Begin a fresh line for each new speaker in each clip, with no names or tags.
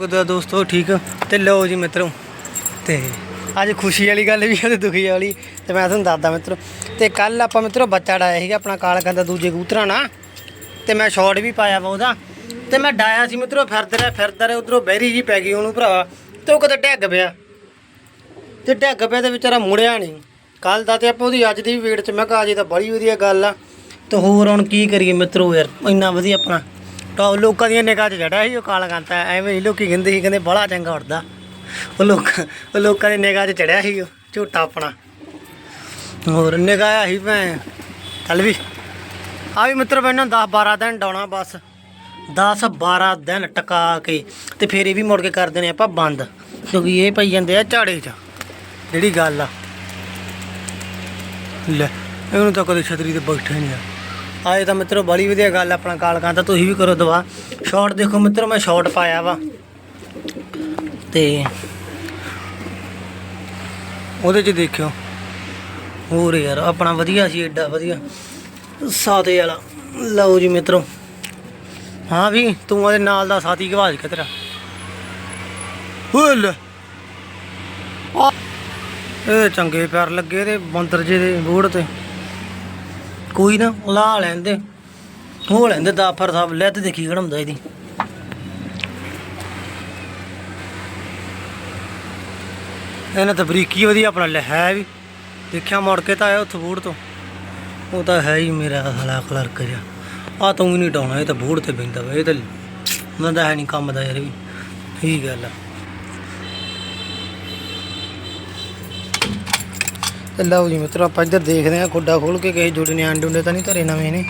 ਗੁੱਦਾ ਦੋਸਤੋ ਠੀਕ? ਤੇ ਲਓ ਜੀ ਮਿੱਤਰੋ, ਤੇ ਅੱਜ ਖੁਸ਼ੀ ਵਾਲੀ ਗੱਲ ਵੀ ਹੈ ਤੇ ਦੁਖੀ ਵਾਲੀ, ਤੇ ਮੈਂ ਤੁਹਾਨੂੰ ਦੱਸਦਾ ਮਿੱਤਰੋ, ਤੇ ਕੱਲ ਆਪਾਂ ਮਿੱਤਰੋ ਬੱਚਾ ਡਾਇਆ ਸੀਗਾ ਆਪਣਾ ਕਾਲ ਕੰਦਾ ਦੂਜੇ ਕਬੂਤਰਾਂ ਨਾਲ, ਤੇ ਮੈਂ ਸ਼ਾਟ ਵੀ ਪਾਇਆ ਵਾ ਉਹਦਾ, ਤੇ ਮੈਂ ਡਾਇਆ ਸੀ ਮਿੱਤਰੋ ਫਿਰਦਾ ਰਿਹਾ ਫਿਰਦਾ ਰਿਹਾ ਉਧਰੋਂ ਬਹਿਰੀ ਜੀ ਪੈ ਗਈ ਉਹਨੂੰ ਭਰਾ ਤੇ ਉਹ ਕਦੇ ਡਿੱਗ ਪਿਆ। ਤੇ ਡਿੱਗ ਪਿਆ ਤੇ ਵਿਚਾਰਾ ਮੁੜਿਆ ਨਹੀਂ। ਕੱਲ ਦਾ ਤੇ ਆਪਾਂ ਉਹਦੀ ਅੱਜ ਦੀ ਵੀਡ ਚ, ਮੈਂ ਕਿਹਾ ਜੀ ਤਾਂ ਬੜੀ ਵਧੀਆ ਗੱਲ ਆ। ਤੇ ਹੋਰ ਹੁਣ ਕੀ ਕਰੀਏ ਮਿੱਤਰੋ ਯਾਰ, ਇੰਨਾ ਵਧੀਆ ਆਪਣਾ ਟੌਪ ਲੋਕਾਂ ਦੀਆਂ ਨਿਗਾਹ 'ਚ ਜੜਾ ਸੀ ਉਹ ਕਾਲਾ ਕਾਂਤਾ ਐਵੇਂ ਹੀ ਲੋਕੀ ਕਹਿੰਦੇ ਸੀ, ਕਹਿੰਦੇ ਬੜਾ ਚੰਗਾ ਉੱਡਦਾ। ਉਹ ਲੋਕ, ਉਹ ਲੋਕਾਂ ਦੀ ਨਿਗਾਹ 'ਚ ਚੜਿਆ ਸੀ ਉਹ ਝੋਟਾ ਆਪਣਾ। ਹੋਰ ਨਿਗਾਹ ਆਹੀ ਭੈਣ, ਚੱਲ ਵੀ। ਆ ਵੀ ਮਿੱਤਰ ਮੈਨੂੰ 10 12 ਦਿਨ ਡਾਉਣਾ ਬਸ। 10 12 ਦਿਨ ਟਕਾ ਕੇ ਤੇ ਫਿਰ ਇਹ ਵੀ ਮੁੜ ਕੇ ਕਰ ਦੇਣੇ ਆਪਾਂ ਬੰਦ। ਕਿਉਂਕਿ ਇਹ ਪਈ ਜਾਂਦੇ ਆ ਝਾੜੇ 'ਚ, ਜਿਹੜੀ ਗੱਲ ਆ। ਲੈ, ਇਹਨੂੰ ਤਾਂ ਕਦੇ ਛਤਰੀ ਤੇ ਬੈਠੇ ਨਹੀਂ ਆ। ਆਏ ਤਾਂ ਮਿੱਤਰੋ ਬੜੀ ਵਧੀਆ ਗੱਲ ਆਪਣਾ ਕਾਲ ਕਾਂਤਾ ਤੁਸੀਂ ਵੀ ਕਰੋ ਦਵਾ ਸ਼ਾਟ ਦੇਖੋ ਮਿੱਤਰੋ, ਮੈਂ ਸ਼ਾਟ ਪਾਇਆ ਵਾ। ਤੇ ਉਹਦੇ 'ਚ ਦੇਖਿਓ। ਹੋਰ ਯਾਰ, ਆਪਣਾ ਵਧੀਆ ਸੀ, ਏਡਾ ਵਧੀਆ। ਸਾਦੇ ਵਾਲਾ। ਲਓ ਜੀ ਮਿੱਤਰੋ। ਹਾਂ ਵੀ, ਤੂੰ ਉਹਦੇ ਨਾਲ ਦਾ ਸਾਥੀ ਗਵਾਜ ਕੇ ਤੇਰਾ ਹੁੱਲ ਇਹ ਚੰਗੇ ਪੈਰ ਲੱਗੇ ਤੇ, ਬੰਦਰ ਜੇ ਦੇ ਬੋੜ ਤੇ। ਕੋਈ ਨਾ, ਲਾ ਲੈਂਦੇ। ਹੋ ਲੈਂਦੇ ਦਾਫਰ ਸਾਹਿਬ ਲੈ ਤੇ ਦੇਖੀ ਘੜਮਦਾ ਇਹਦੀ। ਇਹਨਾਂ ਤਾਂ ਬਰੀਕੀ ਵਧੀਆ ਆਪਣਾ ਲੈ, ਹੈ ਵੀ। ਦੇਖਿਆ ਮੁੜ ਕੇ ਤਾਂ ਆਇਆ ਉੱਥੇ ਬੂੜ ਤੋਂ। ਉਹ ਤਾਂ ਹੈ ਹੀ ਮੇਰਾ ਹਲਾ ਕਲਰਕ ਜਿਹਾ। ਆ ਤੂੰ ਵੀ ਨਹੀਂ ਡਾਉਣਾ, ਇਹ ਤਾਂ ਬੂੜ ਤੇ ਪੈਂਦਾ ਵਾ, ਇਹ ਤਾਂ ਉਹਨਾਂ ਦਾ ਹੈ ਨਹੀਂ ਕੰਮ ਦਾ ਯਾਰ ਵੀ। ਠੀਕ ਗੱਲ ਆ। ਤੇ ਲਓ ਜੀ ਮਿੱਤਰੋ, ਆਪਾਂ ਇੱਧਰ ਦੇਖਦੇ ਆ ਖੁੱਡਾ ਖੋਲ ਕੇ ਕਿਸੇ ਜੋੜੇ ਨੇ ਆਂਡੇ ਉਂਡੇ ਤਾਂ ਨਹੀਂ ਧਰੇ ਨਵੇਂ ਨੇ।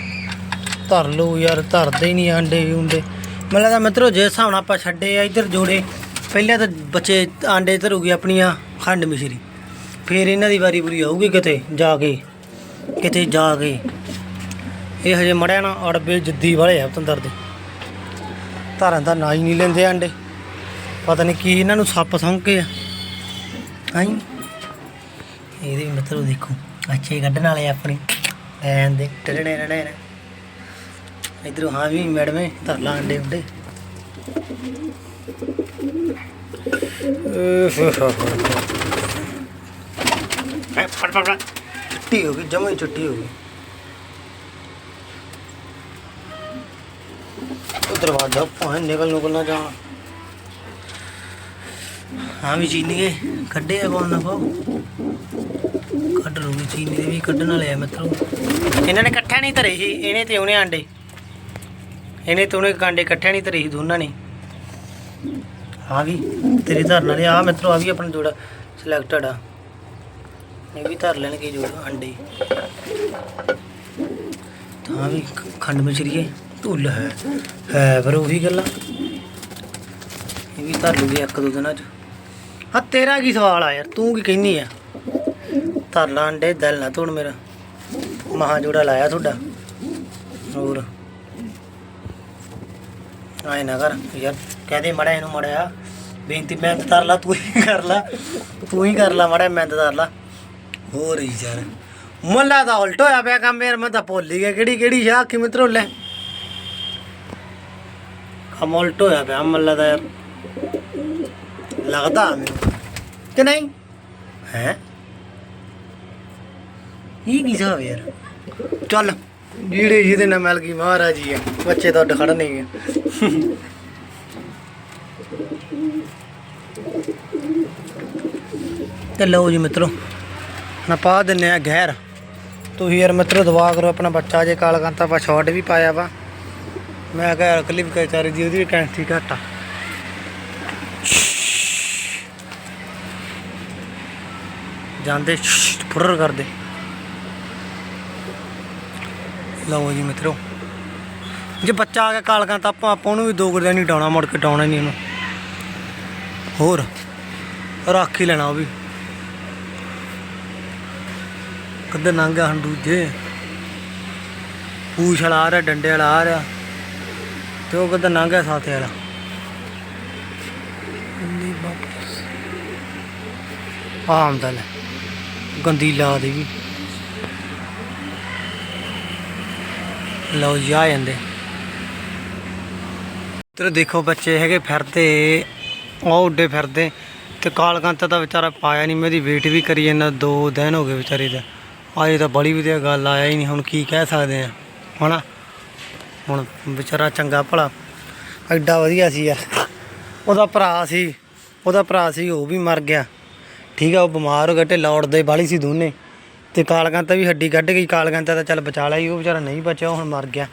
ਧਰ ਲਓ ਯਾਰ, ਧਰਦੇ ਹੀ ਨਹੀਂ ਆਂਡੇ ਵੀ ਉਂਡੇ। ਮੈਨੂੰ ਲੱਗਦਾ ਮਿੱਤਰੋ ਜੇ ਹਿਸਾਬ ਨਾਲ ਆਪਾਂ ਛੱਡੇ ਆ ਇੱਧਰ ਜੋੜੇ, ਪਹਿਲਾਂ ਤਾਂ ਬੱਚੇ ਆਂਡੇ ਧਰੂਗੇ ਆਪਣੀਆਂ ਖੰਡ ਮਿਸ਼ਰੀ। ਫਿਰ ਇਹਨਾਂ ਦੀ ਵਾਰੀ ਬੁਰੀ ਆਊਗੀ ਕਿਤੇ ਜਾ ਕੇ, ਕਿਤੇ ਜਾ ਕੇ। ਇਹ ਹਜੇ ਮੜਿਆ ਨਾ ਅੜਬੇ ਜਿੱਦੀ ਵਾਲੇ ਆ ਪਤੰਦਰ ਦੇ। ਧਾਰਾਂ ਦਾ ਨਾ ਹੀ ਨਹੀਂ ਲੈਂਦੇ ਆਂਡੇ। ਪਤਾ ਨਹੀਂ ਕੀ ਇਹਨਾਂ ਨੂੰ ਸੱਪ ਸੰਕੇ ਆ। ਹਾਂ? ਇਹਦੇ ਵੀ ਮਤਲਬ ਦੇਖੋ ਅੱਛੇ ਕੱਢਣ ਵਾਲੇ ਆਪਣੇ। ਐਨ ਦੇ ਟੜਣੇ ਰਣੇ ਨੇ। ਇਧਰੋਂ ਹਾਂ ਵੀ ਮੈਡਮੇ ਧਰ ਲਾ ਅੰਡੇ ਉੱਡੇ। ਐ ਫੜ ਫੜ ਚਿੱਟੀ ਹੋ ਗਈ ਜਮਾ ਚਿੱਟੀ ਹੋ ਗਈ। ਦਰਵਾਜ਼ਾ ਭਾਂ ਨਿਕਲ ਨਿਕਲ ਨਾ ਜਾਣਾ। ਹਾਂ ਵੀ ਚੀਨੀਏ ਕੱਢੇ ਆ ਕੋਲ ਨਾ ਪਾਓ ਕੱਢ ਲੂਗੀ ਚੀਨੀ ਦੇ ਵੀ ਕੱਢਣ ਵਾਲੇ ਆ ਮਿੱਤਰੋ। ਇਹਨਾਂ ਨੇ ਇਕੱਠਾ ਨਹੀਂ ਧਰੇ ਸੀ, ਇਹਨੇ ਤੇ ਉਹਨੇ ਆਂਡੇ। ਇਹਨੇ ਤੇ ਉਹਨੇ ਕਾਂਡੇ ਇਕੱਠੇ ਨਹੀਂ ਧਰੇ ਸੀ ਦੋਨਾਂ ਨੇ। ਆ ਵੀ, ਤੇਰੇ ਧਰਨ ਵਾਲੇ ਆ ਮਿੱਤਰੋ, ਆ ਵੀ ਆਪਣਾ ਜੋੜਾ ਸਿਲੈਕਟਡ ਆ। ਇਹ ਵੀ ਧਰ ਲੈਣਗੇ ਜੋੜ, ਆਂਡੇ। ਤਾਂ ਵੀ ਖੰਡ ਮਿਚਰੀਏ ਧੁੱਲ ਹੈ ਹੈ ਪਰ ਉਹੀ ਗੱਲਾਂ ਇਹ ਵੀ ਧਰ ਲੂਗੀ ਇੱਕ ਦੋ ਦਿਨਾਂ ਚ। ਹਾਂ ਤੇਰਾ ਕੀ ਸਵਾਲ ਆ ਯਾਰ, ਤੂੰ ਕੀ ਕਹਿੰਨੀ ਆ? ਧਰ ਲਾ ਅੰਡੇ, ਦਿਲ ਨਾ ਤੋੜ ਮੇਰਾ। ਮਹਾ ਜੋੜਾ ਲਾਇਆ ਤੁਹਾਡਾ। ਹੋਰ। ਆਏ ਨਾ ਕਰ। ਯਾਰ ਕਹਦੇ ਮੜਾ ਇਹਨੂੰ ਮੜਿਆ ਬੇਨਤੀ ਮਿਹਨਤ ਕਰ ਲਾ ਤੂੰ ਹੀ ਕਰ ਲਾ। ਤੂੰ ਹੀ ਕਰ ਲਾ ਮੜਾ ਮਿਹਨਤ ਕਰ ਲਾ ਹੋਰ ਯਾਰ। ਮੁੱਲਾ ਦਾ ਉਲਟ ਹੋਇਆ ਪਿਆ ਕੰਮ ਯਾਰ, ਮੈਂ ਤਾਂ ਭੁੱਲ ਹੀ ਗਿਆ ਕਿਹੜੀ ਕਿਹੜੀ ਸ਼ਾਹ ਕੀ ਮਿੱਤਰੋ ਲੈ ਕੰਮ ਉਲਟ ਹੋਇਆ ਪਿਆ ਮੁੱਲਾ ਦਾ ਯਾਰ। ਲੱਗਦਾ ਮੈਨੂੰ। ਕਿ ਨਹੀਂ? ਹੈ? ਇਹ ਕੀ ਹਿਸਾਬ ਯਾਰ? ਚੱਲ। ਜਿਹੜੇ ਜਿਹਦੇ ਨਾਲ ਮਿਲ ਗਈ ਮਹਾਰਾਜ ਜੀ ਆ ਬੱਚੇ ਤਾਂ ਉੱਡ ਖੜਨੇ ਆ। ਤੇ ਲਓ ਜੀ ਮਿੱਤਰੋ ਨਾ ਪਾ ਦਿੰਨੇ ਆ ਗਹਿਰ। ਤੁਸੀਂ ਯਾਰ ਮਿੱਤਰੋ ਦਵਾ ਕਰੋ ਆਪਣਾ ਬੱਚਾ ਜੇ ਕਾਲ ਕੰਤਾ ਪਾ ਸ਼ਾਟ ਵੀ ਪਾਇਆ ਵਾ। ਮੈਂ ਕਿਹਾ ਕਲਿੱਪ ਕਰ ਚਾਰੀ ਦੀ ਉਹਦੀ ਵੀ ਕੈਂਸੀ ਘੱਟ ਜਾਂਦੇ ਫੁਰਰ ਕਰਦੇ। ਲਓ ਜੀ ਮਿੱਤਰੋ। ਜੇ ਬੱਚਾ ਆ ਗਿਆ ਕਾਲਕਾਂ ਤਾਂ ਆਪਾਂ ਆਪਾਂ ਉਹਨੂੰ ਵੀ ਦੋ ਗੁਰਦਿਆਂ ਨਹੀਂ ਡਾਉਣਾ ਮੁੜ ਕੇ ਡਾਉਣਾ ਨਹੀਂ ਉਹਨੂੰ। ਹੋਰ ਰੱਖ ਹੀ ਲੈਣਾ ਉਹ ਵੀ। ਕਦੇ ਨੰਗਾ ਹਨ ਦੂਜੇ? ਪੂਛ ਵਾਲਾ ਆ ਰਿਹਾ ਡੰਡੇ ਵਾਲਾ ਆ ਰਿਹਾ। ਤੇ ਉਹ ਕਦੇ ਨੰਗਾ ਸਾਥੇ ਵਾਲਾ? ਇੰਨੀ ਵਾਪਸ। ਆਮਦਨ ਗੰਦੀ ਲਾ ਦੇ ਲਓ ਜੀ, ਆ ਜਾਂਦੇ। ਤੇ ਦੇਖੋ ਬੱਚੇ ਹੈਗੇ ਫਿਰਦੇ ਉਹ ਉੱਡੇ ਫਿਰਦੇ। ਤੇ ਕਾਲਕੰਤ ਦਾ ਵਿਚਾਰਾ ਪਾਇਆ ਨਹੀਂ ਮੈਂ ਮੇਰੀ ਵੇਟ ਵੀ ਕਰੀ ਜਾਂਦਾ, ਦੋ ਦਿਨ ਹੋ ਗਏ ਵਿਚਾਰੇ ਦਾ। ਆਏ ਤਾਂ ਬੜੀ ਵਧੀਆ ਗੱਲ, ਆਇਆ ਹੀ ਨਹੀਂ ਹੁਣ ਕੀ ਕਹਿ ਸਕਦੇ ਆ। ਹਨਾ? ਹੁਣ ਵਿਚਾਰਾ ਚੰਗਾ ਭਲਾ, ਐਡਾ ਵਧੀਆ ਸੀ ਯਾਰ। ਉਹਦਾ ਭਰਾ ਸੀ, ਉਹਦਾ ਭਰਾ ਸੀ, ਉਹ ਵੀ ਮਰ ਗਿਆ। ਠੀਕ ਆ, ਉਹ ਬਿਮਾਰ ਹੋ ਗਿਆ, ਢਿੱਲਾ ਉੜਦੇ ਬਾਲੀ ਸੀ ਦੋਨੇ। ਤੇ ਕਾਲਕੰਤਾ ਵੀ ਹੱਡੀ ਕੱਢ ਗਈ ਕਾਲਕੰਤਾ ਤਾਂ ਚੱਲ ਬਚਾ ਲਿਆ ਸੀ, ਉਹ ਵਿਚਾਰਾ ਨਹੀਂ ਬਚਿਆ ਹੁਣ ਮਰ ਗਿਆ।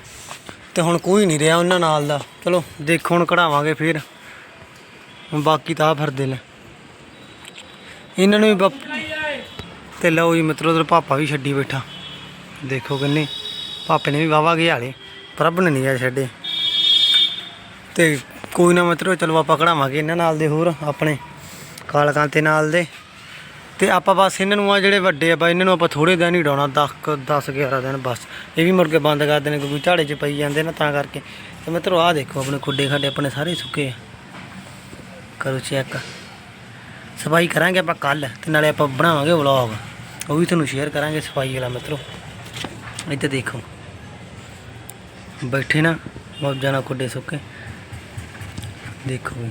ਤੇ ਹੁਣ ਕੋਈ ਨਹੀਂ ਰਿਹਾ ਉਹਨਾਂ ਨਾਲ ਦਾ। ਚਲੋ ਦੇਖੋ ਹੁਣ ਕਢਾਵਾਂਗੇ ਫਿਰ। ਬਾਕੀ ਤਾਂ ਫਿਰਦੇ ਨੇ। ਇਹਨਾਂ ਨੂੰ ਵੀ ਤੇ ਲਓ ਜੀ ਮਿੱਤਰੋ ਉਧਰ ਪਾਪਾ ਵੀ ਛੱਡੀ ਬੈਠਾ। ਦੇਖੋ ਕਿੰਨੇ। ਪਾਪੇ ਨੇ ਵੀ ਵਾਵਾ ਗਿਆ ਹਾਲੇ। ਪ੍ਰਭ ਨੇ ਨਹੀਂ ਆ ਛੱਡੇ। ਤੇ ਕੋਈ ਨਾ ਮਿੱਤਰੋ ਚਲੋ ਆਪਾਂ ਕਢਾਵਾਂਗੇ ਇਹਨਾਂ ਨਾਲ ਦੇ ਹੋਰ ਆਪਣੇ ਕਾਲਕਾਂਤੇ ਨਾਲ ਦੇ। ਤੇ ਆਪਾਂ ਬਸ ਇਹਨਾਂ ਨੂੰ ਆ ਜਿਹੜੇ ਵੱਡੇ ਆ ਬਾ ਇਹਨਾਂ ਨੂੰ ਆਪਾਂ ਥੋੜੇ ਦਿਨ ਹੀ ਡਾਉਣਾ 10 10 11 ਦਿਨ ਬਸ। ਇਹ ਵੀ ਮੁੜ ਕੇ ਬੰਦ ਕਰ ਦੇਣੇ, ਕਿਉਂਕਿ ਝਾੜੇ 'ਚ ਪਈ ਜਾਂਦੇ ਨਾ ਤਾਂ ਕਰਕੇ। ਤੇ ਮਿੱਤਰੋ, ਆਹ ਦੇਖੋ ਆਪਣੇ ਖੁੱਡੇ ਖੱਡੇ, ਆਪਣੇ ਸਾਰੇ ਸੁੱਕੇ ਆ। ਕਰੋ ਚੈੱਕ ਸਫ਼ਾਈ ਕਰਾਂਗੇ ਆਪਾਂ ਕੱਲ ਤੇ ਨਾਲੇ ਆਪਾਂ ਬਣਾਵਾਂਗੇ ਵਲੌਗ ਉਹ ਵੀ ਤੁਹਾਨੂੰ ਸ਼ੇਅਰ ਕਰਾਂਗੇ ਸਫ਼ਾਈ ਵਾਲਾ, ਮਿੱਤਰੋ। ਇੱਥੇ ਦੇਖੋ। ਬੈਠੇ ਨਾ, ਮੌਜਾਂ ਨਾਲ ਖੁੱਡੇ ਸੁੱਕੇ। ਦੇਖੋ।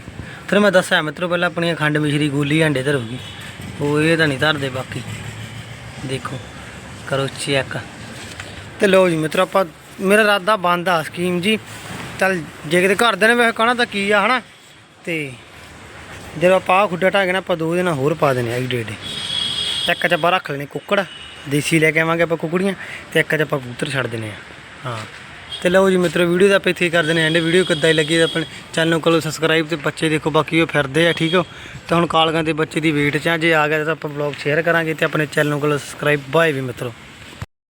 ਫਿਰ ਮੈਂ ਦੱਸਿਆ, ਮਿੱਤਰੋ, ਪਹਿਲਾਂ ਆਪਣੀ ਖੰਡ ਮਿਸ਼ਰੀ ਗੋਲੀ ਅੰਡੇ ਧਰੂਗੀ ਉਹ ਇਹ ਤਾਂ ਨਹੀਂ ਧਰਦੇ ਬਾਕੀ। ਦੇਖੋ, ਕਰੋ ਚੈੱਕ ਤੇ ਲਓ ਜੀ ਮਿੱਤਰ, ਆਪਾਂ ਮੇਰਾ ਇਰਾਦਾ ਬੰਦ ਆ ਸਕੀਮ ਜੀ। ਚੱਲ, ਜੇ ਕਿਤੇ ਘਰ ਦੇ ਨੇ ਵੈਸੇ ਕਹਣਾ ਤਾਂ ਕੀ ਆ, ਹਨਾ? ਤੇ ਜਦੋਂ ਆਪਾਂ ਆਹ ਖੁੱਡਾ ਢਾਹ ਕੇ ਨਾ, ਆਪਾਂ ਦੋ ਦਿਨ ਹੋਰ ਪਾ ਦੇਣੇ ਆ ਡੇ ਡੇ ਇੱਕ ਚ ਆਪਾਂ ਰੱਖ ਲੈਣੇ ਕੁੱਕੜ, ਦੇਸੀ ਲੈ ਕੇ ਆਵਾਂਗੇ ਆਪਾਂ ਕੁਕੜੀਆਂ, ਤੇ ਇੱਕ ਚ ਆਪਾਂ ਕਬੂਤਰ ਛੱਡ ਦੇਣੇ ਆ। ਹਾਂ। ਤੇ ਲਓ ਜੀ ਮਿੱਤਰੋ, ਵੀਡੀਓ ਦਾ ਆਪਾਂ ਇੱਥੇ ਹੀ ਕਰ ਦਿੰਦੇ ਐਂਡ ਵੀਡੀਓ ਕਿੱਦਾਂ ਹੀ ਲੱਗੀ ਤਾਂ ਆਪਣੇ ਚੈਨਲ ਨੂੰ ਕਰੋ ਸਬਸਕ੍ਰਾਈਬ ਤੇ ਬੱਚੇ ਦੇਖੋ, ਬਾਕੀ ਉਹ ਫਿਰਦੇ ਆ, ਠੀਕ ਹੋ ਤੇ ਹੁਣ ਕਾਲਗਾਂ ਦੇ ਬੱਚੇ ਦੀ ਵੇਟ 'ਚ ਆ, ਜੇ ਆ ਗਿਆ ਤਾਂ ਆਪਾਂ ਬਲੌਗ ਸ਼ੇਅਰ ਕਰਾਂਗੇ ਤੇ ਆਪਣੇ ਚੈਨਲ ਨੂੰ ਕਰੋ ਸਬਸਕ੍ਰਾਈਬ ਬਾਏ ਵੀ ਮਿੱਤਰੋ।